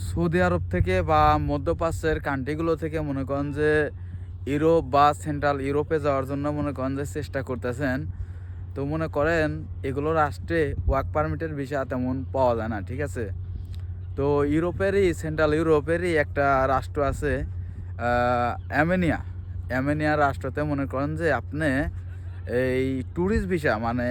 Saudi আরব থেকে বা মধ্যপ্রাচ্যের কান্ট্রিগুলো থেকে মনে করেন যে ইউরোপ বা সেন্ট্রাল ইউরোপে যাওয়ার জন্য মনে করেন যে চেষ্টা করতেছেন। তো মনে করেন এগুলো রাষ্ট্রে ওয়ার্ক পারমিটের ভিসা তেমন পাওয়া যায় না, ঠিক আছে? তো ইউরোপেরই সেন্ট্রাল ইউরোপেরই একটা রাষ্ট্র আছে অ্যামেনিয়া। অ্যামেনিয়া রাষ্ট্রতে মনে করেন যে আপনি এই ট্যুরিস্ট ভিসা মানে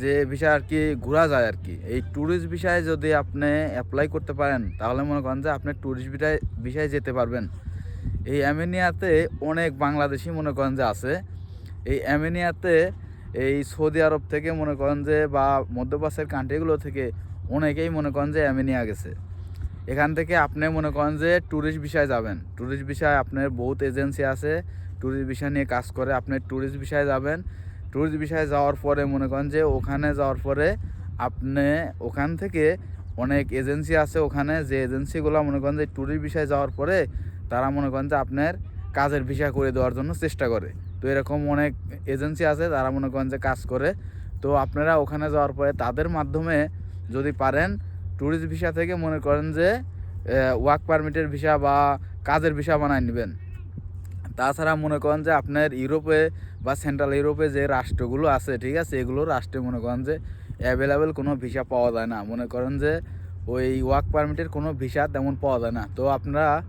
যে ভিসা আর কি ঘোরা যায় আর কি। এই ট্যুরিস্ট ভিসায় যদি আপনি অ্যাপ্লাই করতে পারেন, তাহলে মনে করেন যে আপনি ট্যুরিস্ট ভিসায় ভিসায় যেতে পারবেন। এই অ্যামেনিয়াতে অনেক বাংলাদেশি মনে করেন যে আছে। এই অ্যামেনিয়াতে এই সৌদি আরব থেকে মনে করেন যে বা মধ্যপ্রাচ্যের কান্ট্রিগুলো থেকে অনেকেই মনে করেন যে অ্যামেনিয়া গেছে। এখান থেকে আপনি মনে করেন যে ট্যুরিস্ট বিষয়ে যাবেন। ট্যুরিস্ট বিষয়ে আপনার বহুত এজেন্সি আছে। ট্যুরিস্ট বিষয় নিয়ে কাজ করে আপনি ট্যুরিস্ট বিষয়ে যাবেন। ট্যুরিস্ট বিষয়ে যাওয়ার পরে মনে করেন যে ওখানে যাওয়ার পরে আপনি ওখান থেকে অনেক এজেন্সি আছে ওখানে, যে এজেন্সিগুলো মনে করেন যে ট্যুরিস্ট বিষয়ে যাওয়ার পরে তারা মনে করেন যে আপনার কাজের ভিসা করে দেওয়ার জন্য চেষ্টা করে। তো এরকম অনেক এজেন্সি আছে, তারা মনে করেন যে কাজ করে। তো আপনারা ওখানে যাওয়ার পরে তাদের মাধ্যমে যদি পারেন ট্যুরিস্ট ভিসা থেকে মনে করেন যে ওয়ার্ক পারমিটের ভিসা বা কাজের ভিসা বানায় নেবেন। তাছাড়া মনে করেন যে আপনার ইউরোপে বা সেন্ট্রাল ইউরোপে যে রাষ্ট্রগুলো আছে, ঠিক আছে? এগুলো রাষ্ট্রে মনে করেন যে অ্যাভেলেবেল কোনো ভিসা পাওয়া যায় না। মনে করেন যে ওই ওয়ার্ক পারমিটের কোনো ভিসা তেমন পাওয়া যায় না। তো আপনারা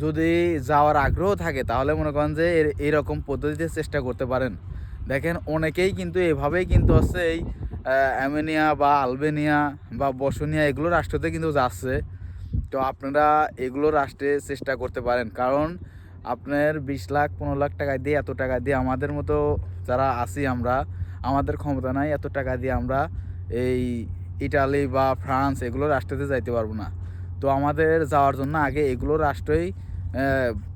যদি যাওয়ার আগ্রহ থাকে, তাহলে মনে করেন যে এর- এইরকম পদ্ধতিতে চেষ্টা করতে পারেন। দেখেন, অনেকেই কিন্তু এভাবেই কিন্তু হচ্ছে এই অ্যামেনিয়া বা আলবেনিয়া বা বসনিয়া এগুলো রাষ্ট্রতে কিন্তু যাচ্ছে। তো আপনারা এগুলো রাষ্ট্রে চেষ্টা করতে পারেন। কারণ আপনার বিশ লাখ, পনেরো লাখ টাকা দিয়ে, এত টাকা দিয়ে আমাদের মতো যারা আছি আমরা, আমাদের ক্ষমতা নাই, এত টাকা দিয়ে আমরা এই ইটালি বা ফ্রান্স এগুলো রাষ্ট্রতে যাইতে পারব না। তো আমাদের যাওয়ার জন্য আগে এগুলো রাষ্ট্রই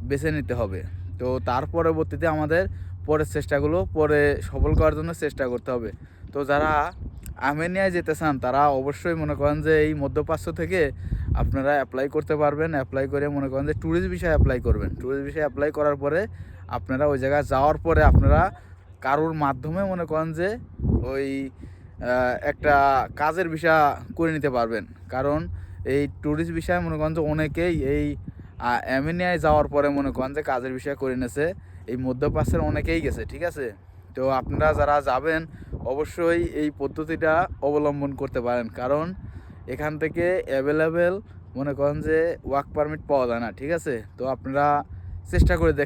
বেছে নিতে হবে। তো তার পরবর্তীতে আমাদের পরের চেষ্টাগুলো, পরে সফল করার জন্য চেষ্টা করতে হবে। তো যারা আর্মেনিয়ায় যেতে চান, তারা অবশ্যই মনে করেন যে এই মধ্যপ্রাচ্য থেকে আপনারা অ্যাপ্লাই করতে পারবেন অ্যাপ্লাই করে মনে করেন যে ট্যুরিস্ট বিষয়ে অ্যাপ্লাই করবেন। ট্যুরিস্ট বিষয়ে অ্যাপ্লাই করার পরে আপনারা ওই জায়গায় যাওয়ার পরে আপনারা কারোর মাধ্যমে মনে করেন যে ওই একটা কাজের বিষয় করে নিতে পারবেন। কারণ এই ট্যুরিস্ট বিষয়ে মনে করেন যে অনেকেই এই অ্যামেনিয়ায় যাওয়ার পরে মনে করেন যে কাজের বিষয় করে নিয়েছে, এই মধ্যপ্রাচ্যের অনেকেই গেছে, ঠিক আছে? তো আপনারা যারা যাবেন, অবশ্যই এই পদ্ধতিটা অবলম্বন করতে পারেন। কারণ এখান থেকে অ্যাভেলেবেল মনে করেন যে ওয়ার্ক পারমিট পাওয়া যায় না, ঠিক আছে? তো আপনারা চেষ্টা করে দেখ